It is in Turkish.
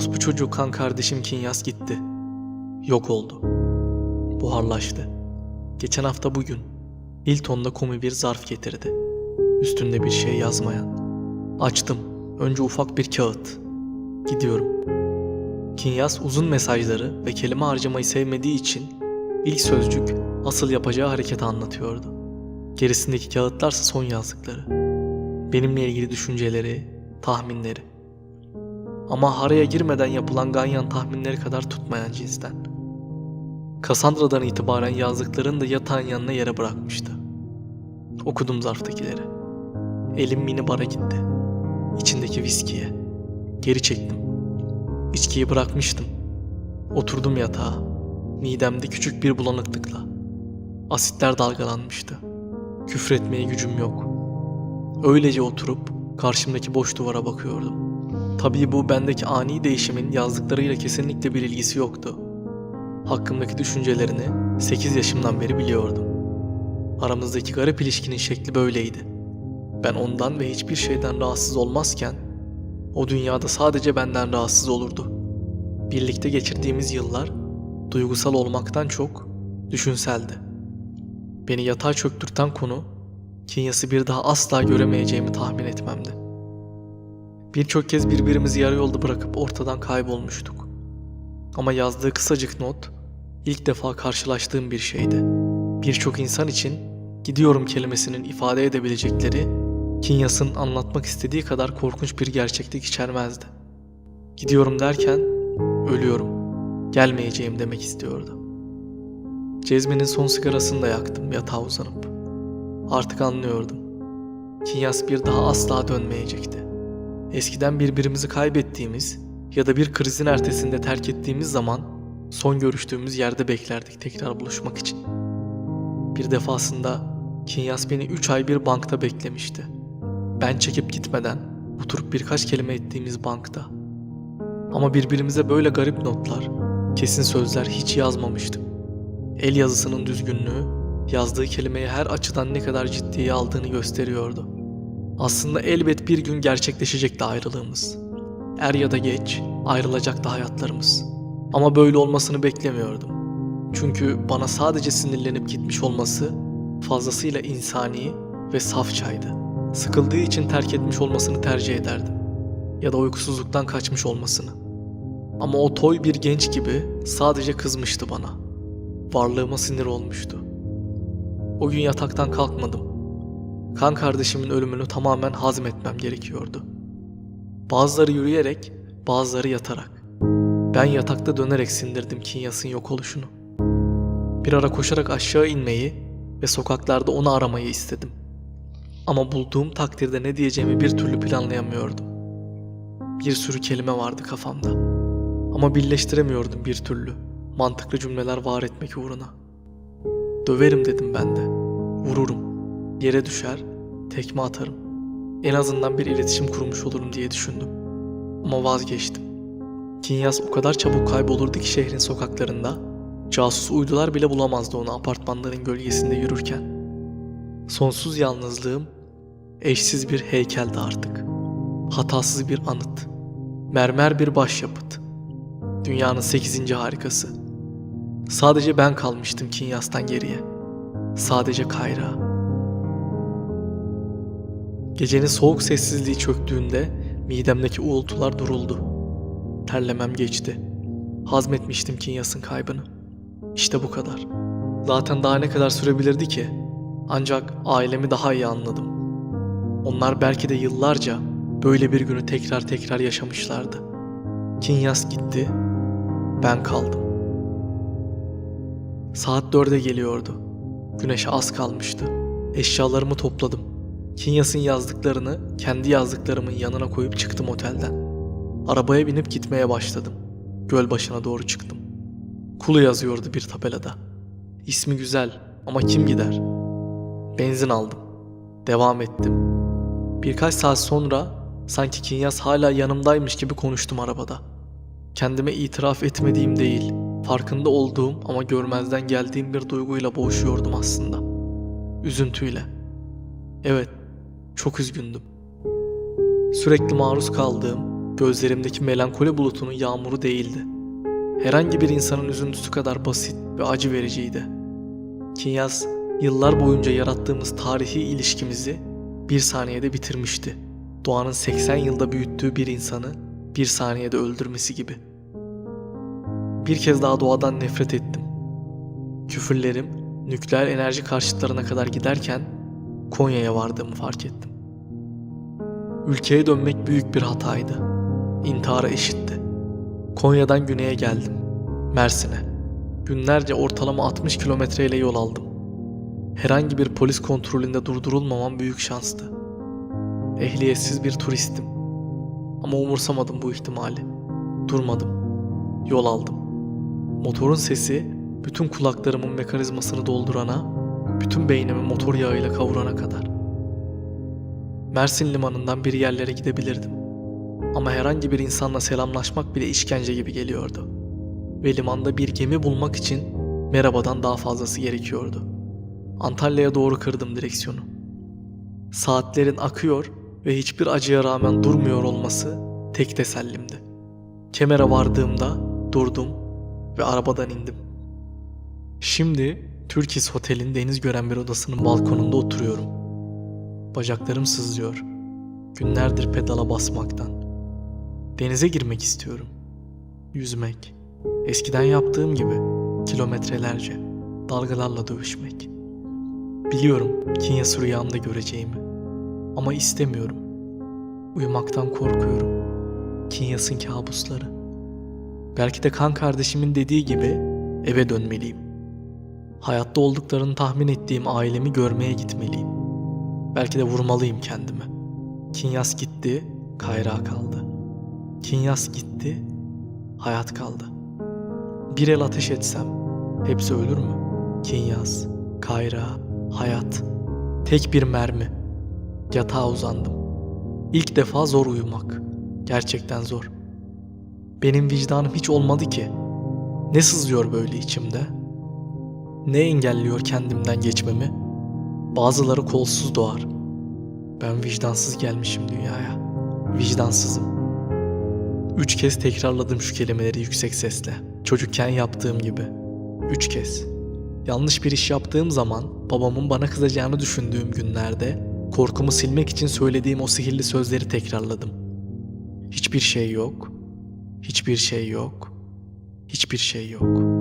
Orospu çocuğu kan kardeşim Kinyas gitti. Yok oldu. Buharlaştı. Geçen hafta bugün Hilton'da komi bir zarf getirdi. Üstünde bir şey yazmayan. Açtım. Önce ufak bir kağıt. Gidiyorum. Kinyas uzun mesajları ve kelime harcamayı sevmediği için ilk sözcük asıl yapacağı hareketi anlatıyordu. Gerisindeki kağıtlarsa son yazdıkları. Benimle ilgili düşünceleri, tahminleri. Ama haraya girmeden yapılan ganyan tahminleri kadar tutmayan cinsten. Cassandra'dan itibaren yazdıklarını da yatağın yanına yere bırakmıştı. Okudum zarftakileri. Elim mini bara gitti. İçindeki viskiye. Geri çektim. İçkiyi bırakmıştım. Oturdum yatağa. Midemde küçük bir bulanıklıkla. Asitler dalgalanmıştı. Küfretmeye gücüm yok. Öylece oturup karşımdaki boş duvara bakıyordum. Tabii bu bendeki ani değişimin yazdıklarıyla kesinlikle bir ilgisi yoktu. Hakkımdaki düşüncelerini 8 yaşımdan beri biliyordum. Aramızdaki garip ilişkinin şekli böyleydi. Ben ondan ve hiçbir şeyden rahatsız olmazken o dünyada sadece benden rahatsız olurdu. Birlikte geçirdiğimiz yıllar duygusal olmaktan çok düşünseldi. Beni yatağa çöktürten konu Kinyas'ı bir daha asla göremeyeceğimi tahmin etmemdi. Birçok kez birbirimizi yarı yolda bırakıp ortadan kaybolmuştuk. Ama yazdığı kısacık not ilk defa karşılaştığım bir şeydi. Birçok insan için gidiyorum kelimesinin ifade edebilecekleri Kinyas'ın anlatmak istediği kadar korkunç bir gerçeklik içermezdi. Gidiyorum derken ölüyorum. Gelmeyeceğim demek istiyordu. Cezme'nin son sigarasını da yaktım yatağa uzanıp. Artık anlıyordum. Kinyas bir daha asla dönmeyecekti. Eskiden birbirimizi kaybettiğimiz ya da bir krizin ertesinde terk ettiğimiz zaman son görüştüğümüz yerde beklerdik tekrar buluşmak için. Bir defasında Kinyas beni 3 ay bir bankta beklemişti. Ben çekip gitmeden oturup birkaç kelime ettiğimiz bankta. Ama birbirimize böyle garip notlar, kesin sözler hiç yazmamıştım. El yazısının düzgünlüğü, yazdığı kelimeyi her açıdan ne kadar ciddiye aldığını gösteriyordu. Aslında elbet bir gün gerçekleşecekti ayrılığımız. Er ya da geç ayrılacaktı hayatlarımız. Ama böyle olmasını beklemiyordum. Çünkü bana sadece sinirlenip gitmiş olması fazlasıyla insani ve safçaydı. Sıkıldığı için terk etmiş olmasını tercih ederdim. Ya da uykusuzluktan kaçmış olmasını. Ama o toy bir genç gibi sadece kızmıştı bana. Varlığıma sinir olmuştu. O gün yataktan kalkmadım. Kan kardeşimin ölümünü tamamen hazmetmem gerekiyordu. Bazıları yürüyerek, bazıları yatarak. Ben yatakta dönerek sindirdim Kinyas'ın yok oluşunu. Bir ara koşarak aşağı inmeyi ve sokaklarda onu aramayı istedim. Ama bulduğum takdirde ne diyeceğimi bir türlü planlayamıyordum. Bir sürü kelime vardı kafamda. Ama birleştiremiyordum bir türlü. Mantıklı cümleler var etmek uğruna. Döverim dedim ben de. Vururum. Yere düşer, tekme atarım. En azından bir iletişim kurmuş olurum diye düşündüm. Ama vazgeçtim. Kinyas o kadar çabuk kaybolurdu ki şehrin sokaklarında. Casus uydular bile bulamazdı onu apartmanların gölgesinde yürürken. Sonsuz yalnızlığım eşsiz bir heykeldi artık. Hatasız bir anıt. Mermer bir başyapıt. Dünyanın sekizinci harikası. Sadece ben kalmıştım Kinyas'tan geriye. Sadece Kayra. Gecenin soğuk sessizliği çöktüğünde midemdeki uğultular duruldu. Terlemem geçti. Hazmetmiştim Kinyas'ın kaybını. İşte bu kadar. Zaten daha ne kadar sürebilirdi ki? Ancak ailemi daha iyi anladım. Onlar belki de yıllarca böyle bir günü tekrar tekrar yaşamışlardı. Kinyas gitti, ben kaldım. Saat dörde geliyordu. Güneşe az kalmıştı. Eşyalarımı topladım. Kinyas'ın yazdıklarını kendi yazdıklarımın yanına koyup çıktım otelden. Arabaya binip gitmeye başladım. Göl başına doğru çıktım. Kulu yazıyordu bir tabelada. İsmi güzel ama kim gider? Benzin aldım. Devam ettim. Birkaç saat sonra sanki Kinyas hala yanımdaymış gibi konuştum arabada. Kendime itiraf etmediğim değil, farkında olduğum ama görmezden geldiğim bir duyguyla boğuşuyordum aslında. Üzüntüyle. Evet, çok üzgündüm. Sürekli maruz kaldığım, gözlerimdeki melankoli bulutunun yağmuru değildi. Herhangi bir insanın üzüntüsü kadar basit ve acı vericiydi. Kinyas, yıllar boyunca yarattığımız tarihi ilişkimizi bir saniyede bitirmişti. Doğanın 80 yılda büyüttüğü bir insanı bir saniyede öldürmesi gibi. Bir kez daha doğadan nefret ettim. Küfürlerim nükleer enerji karşıtlarına kadar giderken Konya'ya vardığımı fark ettim. Ülkeye dönmek büyük bir hataydı. İntihara eşitti. Konya'dan güneye geldim. Mersin'e. Günlerce ortalama 60 kilometreyle yol aldım. Herhangi bir polis kontrolünde durdurulmamam büyük şanstı. Ehliyetsiz bir turistim. Ama umursamadım bu ihtimali. Durmadım. Yol aldım. Motorun sesi bütün kulaklarımın mekanizmasını doldurana, bütün beynimi motor yağıyla kavurana kadar. Mersin limanından bir yerlere gidebilirdim. Ama herhangi bir insanla selamlaşmak bile işkence gibi geliyordu. Ve limanda bir gemi bulmak için merhabadan daha fazlası gerekiyordu. Antalya'ya doğru kırdım direksiyonu. Saatlerin akıyor ve hiçbir acıya rağmen durmuyor olması tek tesellimdi. Kemere vardığımda durdum ve arabadan indim. Şimdi Türkis Otel'in deniz gören bir odasının balkonunda oturuyorum. Bacaklarım sızlıyor. Günlerdir pedala basmaktan. Denize girmek istiyorum. Yüzmek. Eskiden yaptığım gibi kilometrelerce dalgalarla dövüşmek. Biliyorum Kinyas'ı rüyamda göreceğimi. Ama istemiyorum. Uyumaktan korkuyorum. Kinyas'ın kabusları. Belki de kan kardeşimin dediği gibi eve dönmeliyim. Hayatta olduklarını tahmin ettiğim ailemi görmeye gitmeliyim. Belki de vurmalıyım kendimi. Kinyas gitti, Kayra kaldı. Kinyas gitti, hayat kaldı. Bir el ateş etsem hepsi ölür mü? Kinyas, Kayra, hayat. Tek bir mermi. Yatağa uzandım. İlk defa zor uyumak. Gerçekten zor. Benim vicdanım hiç olmadı ki. Ne sızlıyor böyle içimde? Ne engelliyor kendimden geçmemi? Bazıları kolsuz doğar. Ben vicdansız gelmişim dünyaya. Vicdansızım. Üç kez tekrarladım şu kelimeleri yüksek sesle. Çocukken yaptığım gibi. Üç kez. Yanlış bir iş yaptığım zaman babamın bana kızacağını düşündüğüm günlerde korkumu silmek için söylediğim o sihirli sözleri tekrarladım. Hiçbir şey yok. Hiçbir şey yok. Hiçbir şey yok.